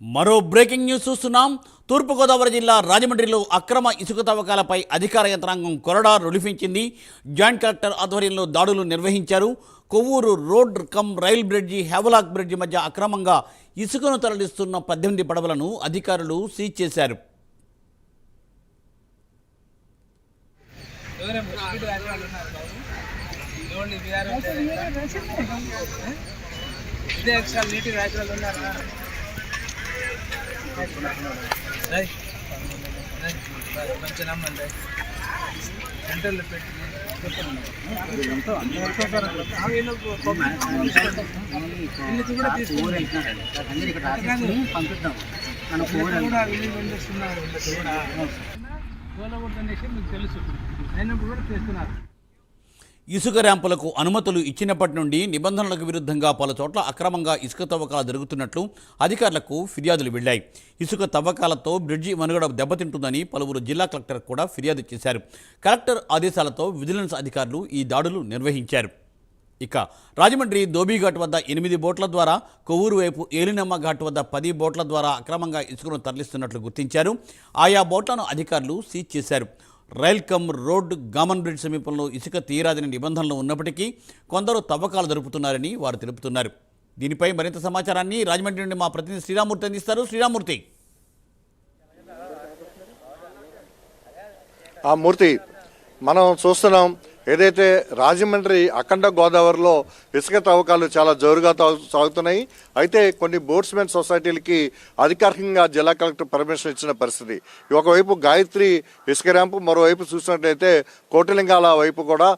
మరో breaking news చూస్తున్నాం. తూర్పుగోదావరి జిల్లా రాజమండ్రిలో అక్రమ ఇసుక తవ్వకాలపై అధికార యంత్రాంగం కొరడా రొలిఫించింది. జాయింట్ కలెక్టర్ ఆధ్వర్యంలో దాడులు నిర్వహించారు. Kovvur road cum rail bridge Havelock bridge మధ్య అక్రమంగా ఇసుకను తరలిస్తున్న పద్దెనిమిది పడవలను అధికారులు సీజ్ చేశారు. ఇదే ఎక్స్ట్రా నీటి వ్యాపారాలు ఉన్నారా? సెంటర్లో పెట్టి వీళ్ళకి పంపిద్దాం తీసుకున్నాం కూడా వీళ్ళు కూడా మీకు తెలుసు అయినప్పుడు కూడా చేస్తున్నారు ఇసుక ర్యాంపులకు అనుమతులు ఇచ్చినప్పటి నుండి నిబంధనలకు విరుద్ధంగా పలు చోట్ల అక్రమంగా ఇసుక తవ్వకాలు జరుగుతున్నట్లు అధికారులకు ఫిర్యాదులు వెళ్ళాయి ఇసుక తవ్వకాలతో బ్రిడ్జి మనుగడ దెబ్బతింటుందని పలువురు జిల్లా కలెక్టర్ కూడా ఫిర్యాదు చేశారు. కలెక్టర్ ఆదేశాలతో విజిలెన్స్ అధికారులు ఈ దాడులు నిర్వహించారు. ఇక రాజమండ్రి దోబీఘాట్ వద్ద ఎనిమిది బోట్ల ద్వారా కొవ్వూరు వైపు ఏలినమ్మ ఘాట్ వద్ద పది బోట్ల ద్వారా అక్రమంగా ఇసుకను తరలిస్తున్నట్లు గుర్తించారు. ఆయా బోట్లను అధికారులు సీజ్ చేశారు. Rail cum road Gammon bridge సమీపంలో ఇసుక తీరాదని నిబంధనలు ఉన్నప్పటికీ కొందరు తవ్వకాలు జరుపుతున్నారని వారు తెలుపుతున్నారు. దీనిపై మరింత సమాచారాన్ని రాజమండ్రి నుండి మా ప్రతినిధి శ్రీరామూర్తి అందిస్తారు. శ్రీరామూర్తి. ఆ మూర్తి మనం చూస్తున్నాం ఏదైతే రాజమండ్రి అఖండ గోదావరిలో ఇసుక తవ్వకాలు చాలా జోరుగా తాగు- సాగుతున్నాయి అయితే కొన్ని బోట్స్మెన్ సొసైటీలకి అధికారికంగా జిల్లా కలెక్టర్ పర్మిషన్ ఇచ్చిన పరిస్థితి. ఒకవైపు గాయత్రి ఇసుక ర్యాంపు మరోవైపు చూసినట్లయితే కోటిలింగాల వైపు కూడా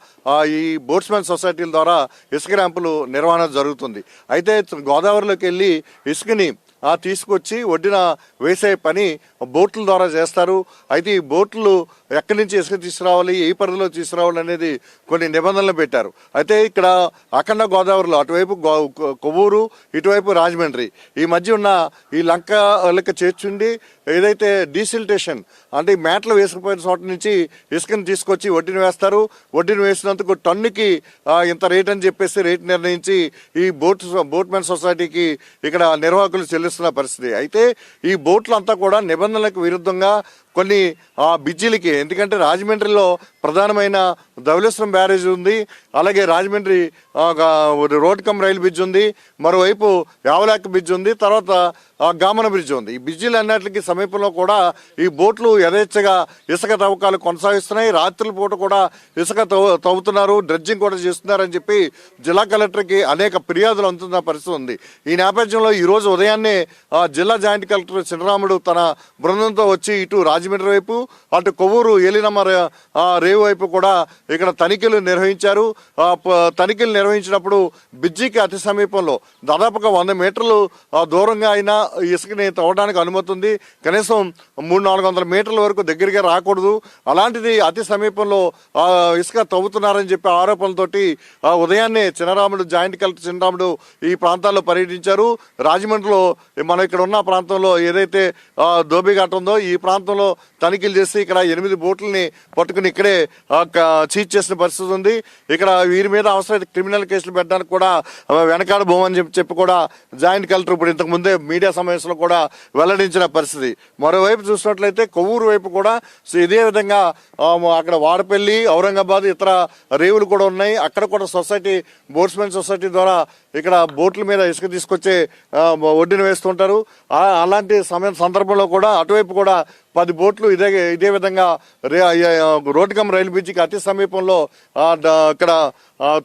ఈ బోట్స్మెన్ సొసైటీల ద్వారా ఇసుక ర్యాంపులు నిర్వహణ జరుగుతుంది. అయితే గోదావరిలోకి వెళ్ళి ఇసుకని తీసుకొచ్చి ఒడ్డున వేసే పని బోట్ల ద్వారా చేస్తారు. అయితే ఈ బోట్లు ఎక్కడి నుంచి ఇసుక తీసుకురావాలి ఏ పరిధిలో తీసుకురావాలి అనేది కొన్ని నిబంధనలు పెట్టారు. అయితే ఇక్కడ అఖండ గోదావరిలో అటువైపు గో- కొవ్వూరు ఇటువైపు రాజమండ్రి. ఈ మధ్య ఉన్న ఈ లంక లెక్క చేర్చుండి ఏదైతే డీసిల్టేషన్ అంటే ఈ వేసుకుపోయిన చోట నుంచి ఇసుకని తీసుకొచ్చి వడ్డీని వేస్తారు. వడ్డీని వేసినందుకు టన్నుకి ఇంత రేట్ అని చెప్పేసి రేట్ నిర్ణయించి ఈ బోట్ బోట్మెన్ సొసైటీకి ఇక్కడ నిర్వాహకులు చెల్లిస్తున్న పరిస్థితి. అయితే ఈ బోట్లు అంతా కూడా నిబంధనలకు విరుద్ధంగా కొన్ని ఆ బిజ్జీలకి. ఎందుకంటే రాజమండ్రిలో ప్రధానమైన ధవలేశ్వరం బ్యారేజ్ ఉంది. అలాగే Rajahmundry road cum rail bridge ఉంది. మరోవైపు యావలాక్ బ్రిడ్జ్ ఉంది. తర్వాత ఆ, గామన బ్రిడ్జ్ ఉంది. ఈ బ్రిడ్జిలు అన్నిటికీ సమీపంలో కూడా ఈ బోట్లు యథేచ్ఛగా ఇసుక తవ్వకాలు కొనసాగిస్తున్నాయి. రాత్రుల పూట కూడా ఇసుక తవ్వు తవ్వుతున్నారు. డ్రెడ్జింగ్ కూడా చేస్తున్నారని చెప్పి జిల్లా కలెక్టర్కి అనేక ఫిర్యాదులు అందుతున్న పరిస్థితి ఉంది. ఈ నేపథ్యంలో ఈరోజు ఉదయాన్నే జిల్లా జాయింట్ కలెక్టర్ చిన్నరాముడు తన బృందంతో వచ్చి ఇటు రాజమండ్రి వైపు అటు కొవ్వూరు ఏలినమ్మ రేవు వైపు కూడా ఇక్కడ తనిఖీలు నిర్వహించారు. తనిఖీలు నిర్వహించినప్పుడు బ్రిడ్జికి అతి సమీపంలో దాదాపుగా వంద మీటర్లు దూరంగా అయినా ఇసుకని తవ్వడానికి అనుమతి ఉంది. కనీసం మూడు నాలుగు వందల మీటర్ల వరకు దగ్గరగా రాకూడదు. అలాంటిది అతి సమీపంలో ఇసుక తవ్వుతున్నారని చెప్పి ఆరోపణలతోటి ఉదయాన్నే చినరాముడు జాయింట్ కలెక్టర్ చినరాముడు ఈ ప్రాంతాల్లో పర్యటించారు. రాజమండ్రిలో మనం ఇక్కడ ఉన్న ప్రాంతంలో ఏదైతే ఆ, ఉందో ఈ ప్రాంతంలో తనిఖీలు చేసి ఇక్కడ ఎనిమిది బోట్లని పట్టుకుని ఇక్కడే ఆ, చీజ్ చేసిన పరిస్థితి ఉంది. ఇక్కడ వీరి మీద అవసరమైతే క్రిమినల్ కేసులు పెట్టడానికి కూడా వెనకాడ భూమని చెప్పి చెప్పి కూడా జాయింట్ కలెక్టర్ ఇప్పుడు ఇంతకు ముందే మీడియా సమావేశంలో కూడా వెల్లడించిన పరిస్థితి. మరోవైపు చూసినట్లయితే కొవ్వూరు వైపు కూడా సో ఇదే విధంగా అక్కడ వాడపల్లి ఔరంగాబాద్ ఇతర రేవులు కూడా ఉన్నాయి. అక్కడ కూడా సొసైటీ బోట్స్మెన్ సొసైటీ ద్వారా ఇక్కడ బోట్ల మీద ఇసుక తీసుకొచ్చే వడ్డీని ఒడ్డున వేస్తుంటారు అలాంటి సమయం సందర్భంలో కూడా అటువైపు కూడా పది బోట్లు ఇదే ఇదే విధంగా రే రైలు బ్రిడ్జికి అతి సమీపంలో ఇక్కడ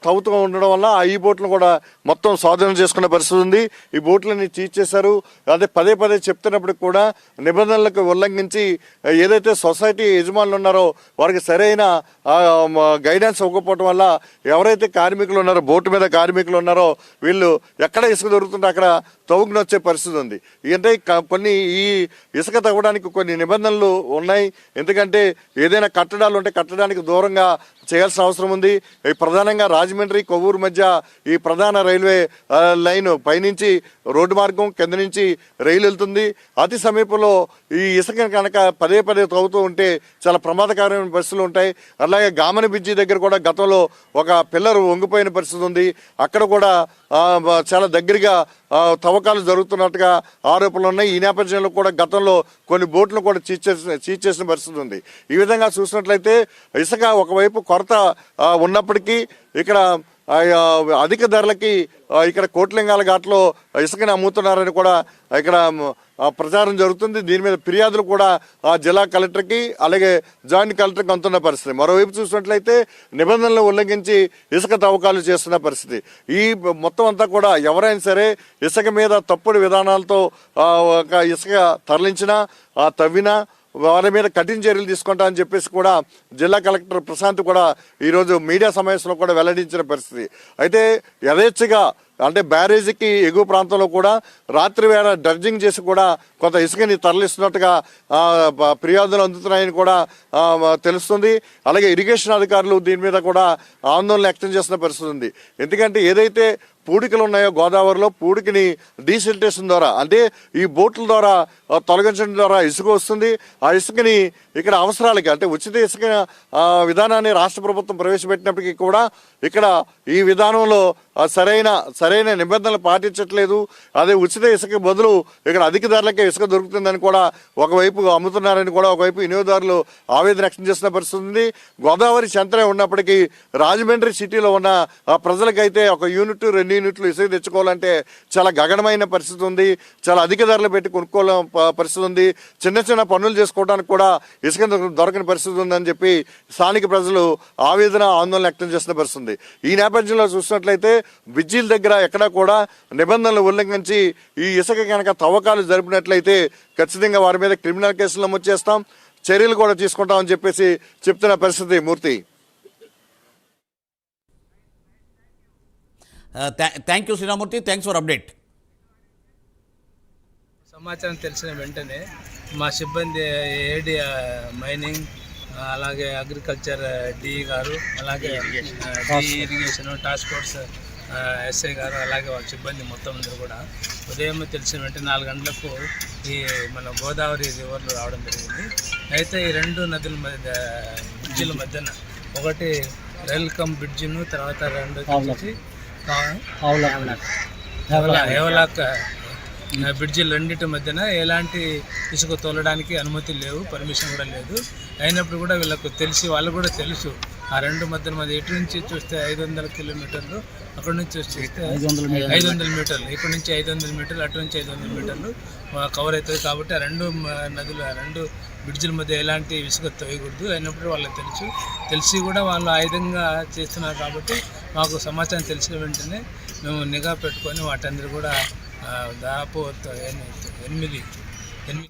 తవ్వుతూ ఉండడం వల్ల ఆ ఈ బోట్లను కూడా మొత్తం స్వాధీనం చేసుకునే పరిస్థితి ఉంది. ఈ బోట్లని చీజ్ చేశారు అదే పదే పదే చెప్తున్నప్పటికి కూడా నిబంధనలకు ఉల్లంఘించి ఏదైతే సొసైటీ యజమానులు ఉన్నారో వారికి సరైన గైడెన్స్ ఇవ్వకపోవడం వల్ల ఎవరైతే కార్మికులు ఉన్నారో బోటు మీద కార్మికులు ఉన్నారో వీళ్ళు ఎక్కడ ఇసుక దొరుకుతుంటే అక్కడ తవ్వుకుని వచ్చే పరిస్థితి ఉంది. అంటే కొన్ని ఈ ఇసుక తవ్వడానికి కొన్ని నిబంధనలు ఉన్నాయి. ఎందుకంటే ఏదైనా కట్టడాలు ఉంటే కట్టడానికి దూరంగా చేయాల్సిన అవసరం ఉంది. ప్రధానంగా ముఖ్యంగా రాజమండ్రి కొవ్వూరు మధ్య ఈ ప్రధాన రైల్వే లైన్ పైనుంచి రోడ్డు మార్గం కింద నుంచి రైలు వెళ్తుంది. అతి సమీపంలో ఈ ఇసుక కనుక పదే పదే తవ్వుతూ ఉంటే చాలా ప్రమాదకరమైన పరిస్థితులు ఉంటాయి. అలాగే గామని బ్రిడ్జి దగ్గర కూడా గతంలో ఒక పిల్లర్ వంగిపోయిన పరిస్థితి ఉంది. అక్కడ కూడా చాలా దగ్గరగా తవ్వకాలు జరుగుతున్నట్టుగా ఆరోపణలు ఉన్నాయి. ఈ నేపథ్యంలో కూడా గతంలో కొన్ని బోట్లు కూడా చీజ్ చేసిన చీజ్ చేసిన పరిస్థితి ఉంది. ఈ విధంగా చూసినట్లయితే ఇసుక ఒకవైపు కొరత ఉన్నప్పటికీ ఇక్కడ అధిక ధరలకి ఇక్కడ కోట్లింగాల ఘాట్లో ఇసుకని అమ్ముతున్నారని కూడా ఇక్కడ ప్రచారం జరుగుతుంది. దీని మీద ఫిర్యాదులు కూడా ఆ జిల్లా కలెక్టర్కి అలాగే జాయింట్ కలెక్టర్కి అందుతున్న పరిస్థితి. మరోవైపు చూసినట్లయితే నిబంధనలు ఉల్లంఘించి ఇసుక తవ్వకాలు చేస్తున్న పరిస్థితి. ఈ మొత్తం అంతా కూడా ఎవరైనా సరే ఇసుక మీద తప్పుడు విధానాలతో ఒక ఇసుక తరలించినా తవ్వినా వారి మీద కఠిన చర్యలు తీసుకుంటా అని చెప్పేసి కూడా జిల్లా కలెక్టర్ ప్రశాంత్ కూడా ఈరోజు మీడియా సమావేశంలో కూడా వెల్లడించిన పరిస్థితి. అయితే యథేచ్ఛగా అంటే బ్యారేజీకి ఎగువ ప్రాంతంలో కూడా రాత్రి వేళ చేసి కూడా కొంత ఇసుకని తరలిస్తున్నట్టుగా ఫిర్యాదులు అందుతున్నాయని కూడా తెలుస్తుంది. అలాగే ఇరిగేషన్ అధికారులు దీని మీద కూడా ఆందోళన వ్యక్తం చేస్తున్న పరిస్థితి ఉంది. ఎందుకంటే ఏదైతే పూడికలు ఉన్నాయో గోదావరిలో పూడికిని డీసిల్టేషన్ ద్వారా అంటే ఈ బోట్ల ద్వారా తొలగించడం ద్వారా ఇసుక వస్తుంది. ఆ ఇసుకని ఇక్కడ అవసరాలకి అంటే ఉచిత ఇసుక విధానాన్ని రాష్ట్ర ప్రభుత్వం ప్రవేశపెట్టినప్పటికీ కూడా ఇక్కడ ఈ విధానంలో సరైన సరైన నిబంధనలు పాటించట్లేదు. అదే ఉచిత ఇసుక బదులు ఇక్కడ అధిక ధరలకే ఇసుక దొరుకుతుందని కూడా ఒకవైపు అమ్ముతున్నారని కూడా ఒకవైపు వినియోగదారులు ఆవేదన వ్యక్తం చేస్తున్న పరిస్థితి ఉంది. గోదావరి సెంటరే ఉన్నప్పటికీ రాజమండ్రి సిటీలో ఉన్న ఆ ప్రజలకైతే ఒక యూనిట్ రెండు యూనిట్లు ఇసుక తెచ్చుకోవాలంటే చాలా గగనమైన పరిస్థితి ఉంది. చాలా అధిక ధరలు పెట్టి కొనుక్కోవడం పరిస్థితి ఉంది. చిన్న చిన్న పనులు చేసుకోవడానికి కూడా ఇసుక దొరకని పరిస్థితి ఉందని చెప్పి స్థానిక ప్రజలు ఆవేదన ఆందోళన వ్యక్తం చేస్తున్న పరిస్థితి ఈ నేపథ్యంలో చూసినట్లయితే బ్రిడ్జిల దగ్గర ఎక్కడా కూడా నిబంధనలు ఉల్లంఘించి ఈ ఇసుక కనుక తవ్వకాలు జరిపినట్లయితే ఖచ్చితంగా వారి మీద క్రిమినల్ కేసులు నమోదు చేస్తాం. చర్యలు కూడా తీసుకుంటామని చెప్పేసి చెప్తున్న పరిస్థితి Murthy. Thank you Sriramamurthy. Thanks for update. సమాచారం తెలిసిన వెంటనే మా సిబ్బంది ఏడి మైనింగ్ అలాగే అగ్రికల్చర్ డిఈ గారు అలాగే ఇరిగేషన్ టాస్క్ ఫోర్స్ ఎస్ఐ గారు అలాగే వాళ్ళ సిబ్బంది మొత్తం అందరూ కూడా ఉదయం తెలిసిన వెంటనే నాలుగు గంటలకు ఈ మన గోదావరి రివర్లో రావడం జరిగింది. అయితే ఈ రెండు నదుల మధ్య బ్రిడ్జిల మధ్యన ఒకటి రైల్కమ్ బ్రిడ్జిను తర్వాత రెండు వచ్చేసి ఆ, బ్రిడ్జిల రెండింటి మధ్యన ఎలాంటి ఇసుక తోలడానికి అనుమతి లేవు పర్మిషన్ కూడా లేదు. అయినప్పుడు కూడా వీళ్ళకు తెలిసి వాళ్ళు కూడా తెలుసు ఆ రెండు మధ్యన మధ్య ఎటు నుంచి చూస్తే ఐదు వందల కిలోమీటర్లు అక్కడ నుంచి చూస్తే ఐదు వందల మీటర్లు. ఇక్కడ నుంచి ఐదు వందల మీటర్లు అటు నుంచి ఐదు వందల మీటర్లు. కవర్ అవుతుంది కాబట్టి ఆ రెండు నదులు ఆ రెండు బ్రిడ్జిల మధ్య ఎలాంటి ఇసుక తోయకూడదు. అయినప్పుడు వాళ్ళకి తెలుసు. తెలిసి కూడా వాళ్ళు ఆయుధంగా చేస్తున్నారు కాబట్టి మాకు సమాచారం తెలిసిన వెంటనే మేము నిఘా పెట్టుకొని వాటందరూ కూడా దాదాపు ఎన్ని- ఎనిమిది ఎనిమిది